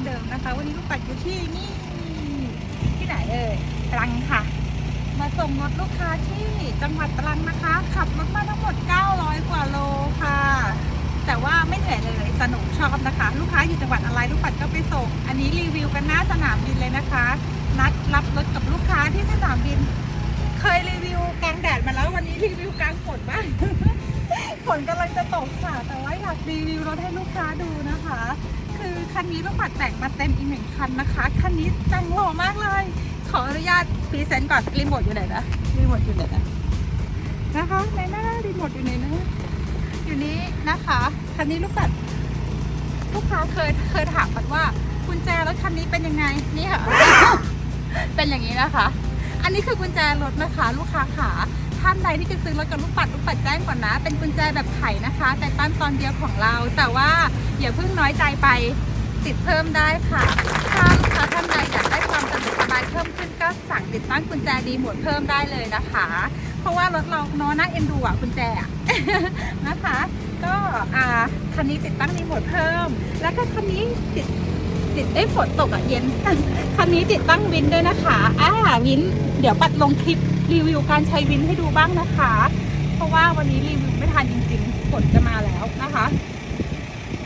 นเดิมนะคะ วันนี้ลูกปัดอยู่ที่นี่ ที่ไหนเอ่ยตรังค่ะ มาส่งรถลูกค้าที่จังหวัดตรังนะคะ ขับรถมาทั้งหมด 900 กว่าโลค่ะ แต่ว่าไม่เหนื่อยเลยสนุกชอบนะคะ ลูกค้าอยู่จังหวัดอะไรลูกปัดก็ไปส่ง อันนี้รีวิวกันหน้าสนามบินเลยนะคะ นัดรับรถกับลูกค้าที่สนามบิน เคยรีวิวกลางแดดมาแล้ววันนี้รีวิวกลางฝนบ้างฝนกำลังจะตกค่ะ แต่ว่าอยากรีวิวรถให้ลูกค้าดู คันนี้ลูกปัดแต่งมาเต็มอีกหนึ่งคันนะคะ คันนี้แต่งหล่อมากเลย ขออนุญาตพรีเซนต์ก่อนรีโมทอยู่ไหนนะรีโมทอยู่ไหนนะนะคะในหน้ารีโมทอยู่ไหนนะอยู่นี้นะคะคันนี้ลูกปัดลูกค้าเคยเคยถามปัดว่ากุญแจรถคันนี้เป็นยังไงนี่ค่ะ เป็นอย่างนี้นะคะ อันนี้คือกุญแจรถนะคะ ลูกค้าขาท่านใดที่จะซื้อรถกับลูกปัดลูกปัดแจ้งก่อนนะ เป็นกุญแจแบบไขนะคะ แต่ตั้นตอนเดียวของเรา แต่ว่าอย่าเพิ่งน้อยใจไป ติดเพิ่มได้ค่ะ ถ้าลูกค้าท่านใดอยากได้ความสะดวกสบายเพิ่มขึ้นก็สั่งติดตั้งกุญแจดีหมดเพิ่มได้เลยนะคะ เพราะว่ารถเราเนาะน่าเอ็นดูอะกุญแจอะนะคะ ก็อ่าคันนี้ติดตั้งรีโมทเพิ่ม แล้วก็คันนี้ติดติดได้ฝนตกอะเย็น คันนี้ติดตั้งวินด้วยนะคะอ่าวิน เดี๋ยวปัดลงคลิปรีวิวการใช้วินให้ดูบ้างนะคะ เพราะว่าวันนี้รีวิวไม่ทันจริงๆฝนจะมาแล้วนะคะ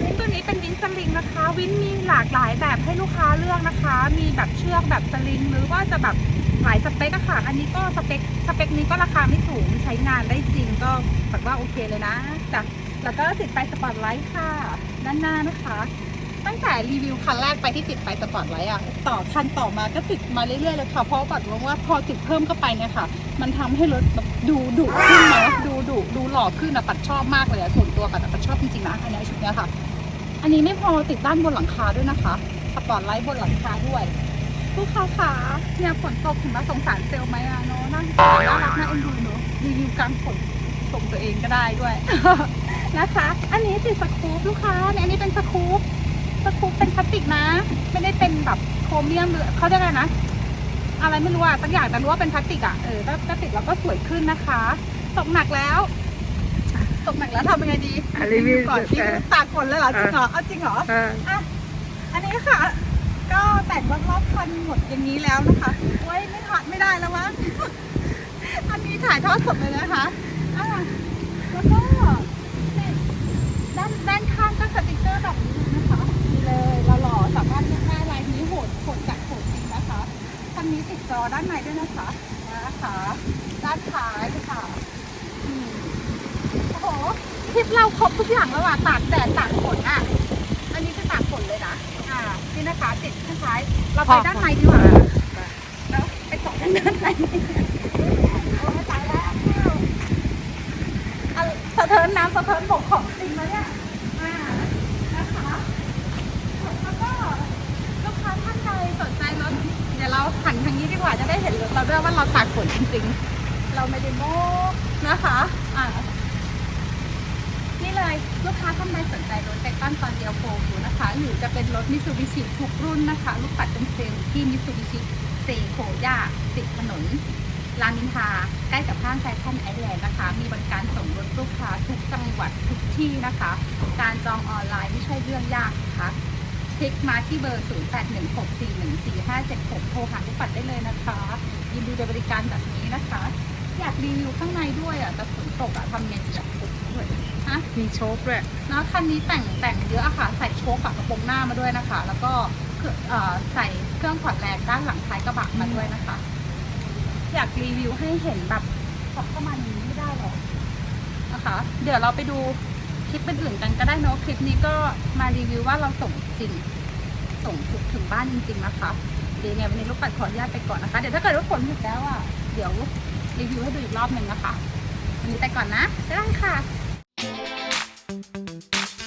วินตัวนี้เป็นวินสลิงนะคะ วินมีหลากหลายแบบให้ลูกค้าเลือกนะคะ มีแบบเชือกแบบสลิง หรือว่าจะแบบหลายสเปคอะค่ะ อันนี้ก็สเปคสเปคนี้ก็ราคาไม่สูงใช้งานได้จริงก็ปัดว่าโอเคเลยนะจ้ะแล้วก็ติดไฟสปอตไลท์ค่ะ ด้านหน้านะคะ ตั้งแต่รีวิวคันแรกไปที่ติดไฟสปอตไลท์อะต่อคันต่อมาก็ติดมาเรื่อยๆเลยค่ะเพราะปัดมองว่าพอติดเพิ่มเข้าไปเนี่ยค่ะ มันทำให้รถแบบดูดุขึ้นนะ ดูดุดูหล่อขึ้นอะปัดชอบมากเลยอะส่วนตัวปัดอะปัดชอบจริงๆนะอันนี้ชุดนี้ค่ะ อันนี้ไม่พอติดด้านบนหลังคาด้วยนะคะสปอตไลท์บนหลังคาด้วยลูกค้าขาเนี่ยฝนตกถึงมาสงสารเซลไหมอะเนาะน่าสงสารน่ารักน่าเอ็นดูเนาะรีวิวกลางฝนชมตัวเองก็ได้ด้วยนะคะ อันนี้ติดสกู๊ปลูกค้าเนี่ยอันนี้เป็นสกู๊ปสกู๊ปเป็นพลาสติกนะ ไม่ได้เป็นแบบโครเมียมหรือเขาเรียกอะไรนะอะไรไม่รู้อะสักอย่างแต่รู้ว่าเป็นพลาสติกอะเออถ้าถ้าติดแล้วก็สวยขึ้นนะคะ ตกหนักแล้ว ตกหนักแล้วทำยังไงดีอะรีวิวก่อนที่เออตากฝนเลยเหรอจริงเหรอเอาจริงเหรอเอออะอันนี้ค่ะ ก็แต่งรอบๆคันหมดอย่างนี้แล้วนะคะโอ้ยไม่ถ่ายไม่ได้แล้ววะอันนี้ถ่ายทอดสดเลยนะคะอะแล้วก็นี่ด้านด้านข้างก็สติกเกอร์แบบนี้เลยนะคะนี่เลยเราหล่อๆสามารถเลือกได้ลายนี้โหดโหดจัดโหดจริงนะคะคันนี้ติดจอด้านในด้วยนะคะนะคะ ด้านท้ายค่ะอืมโอ้โห คลิปเราครบทุกอย่างแล้วอะตากแดดตากฝนอะ อันนี้คือตากฝนเลยนะ อ่า นี่นะคะติดข้างท้าย เราไปด้านในดีกว่าแล้วไปต่อกันด้านในโอ้ยตายแล้วอะสะเทินน้ำสะเทินบกของจริงแล้วเนี่ย อ่า นะคะแล้วก็ลูกค้าท่านใดสนใจรถเดี๋ยวเราหันทางนี้ดีกว่าจะได้เห็นรถเราด้วยว่าเราตากฝนจริงๆ เราไม่ได้โม้นะคะ อ่า นี่เลยลูกค้าท่านใดสนใจรถไททันตอนเดียวโฟอยู่นะคะหรือจะเป็นรถมิ t ซูบิชิทุกรุ่นนะคะ ลูกปัดเป็นเซลล์ที่มิ t ซูบิชิเซโคย่าติดถนนรามินทาใกล้กับห้างไททันไอแลนด์นะคะ มีบริการส่งรถลูกค้าทุกจังหวัดทุกที่นะคะ การจองออนไลน์ไม่ใช่เรื่องยากนะคะคลิกมาที่เบอร์ 0816414576 โทรหาลูกปัดได้เลยนะคะ ยินดีในบริการแบบนี้นะคะ อยากรีวิวข้างในด้วยอะแต่ฝนตกอะทำไงดีอะ ด้วยฮะมีโชคด้วยนะคันนี้แต่งแต่งเยอะอะค่ะ ใส่โชคกับกระโปรงหน้ามาด้วยนะคะ แล้วก็เอ่อใส่เครื่องผ่อนแรงด้านหลังท้ายกระบะมาด้วยนะคะ อยากรีวิวให้เห็นแบบขับเข้ามาอย่างนี้ไม่ได้หรอกนะคะ เดี๋ยวเราไปดูคลิปอื่นกันก็ได้เนอะคลิปนี้ก็มารีวิวว่าเราส่งจริงส่งถึงถึงบ้านจริงๆนะคะเดี๋ยวไงวันนี้ลูกปัดขออนุญาตไปก่อนนะคะ เดี๋ยวถ้าเกิดว่าฝนหยุดแล้วอะเดี๋ยวรีวิวให้ดูอีกรอบหนึ่งนะคะ วันนี้ไปก่อนนะบ๊ายบายค่ะ Thank you.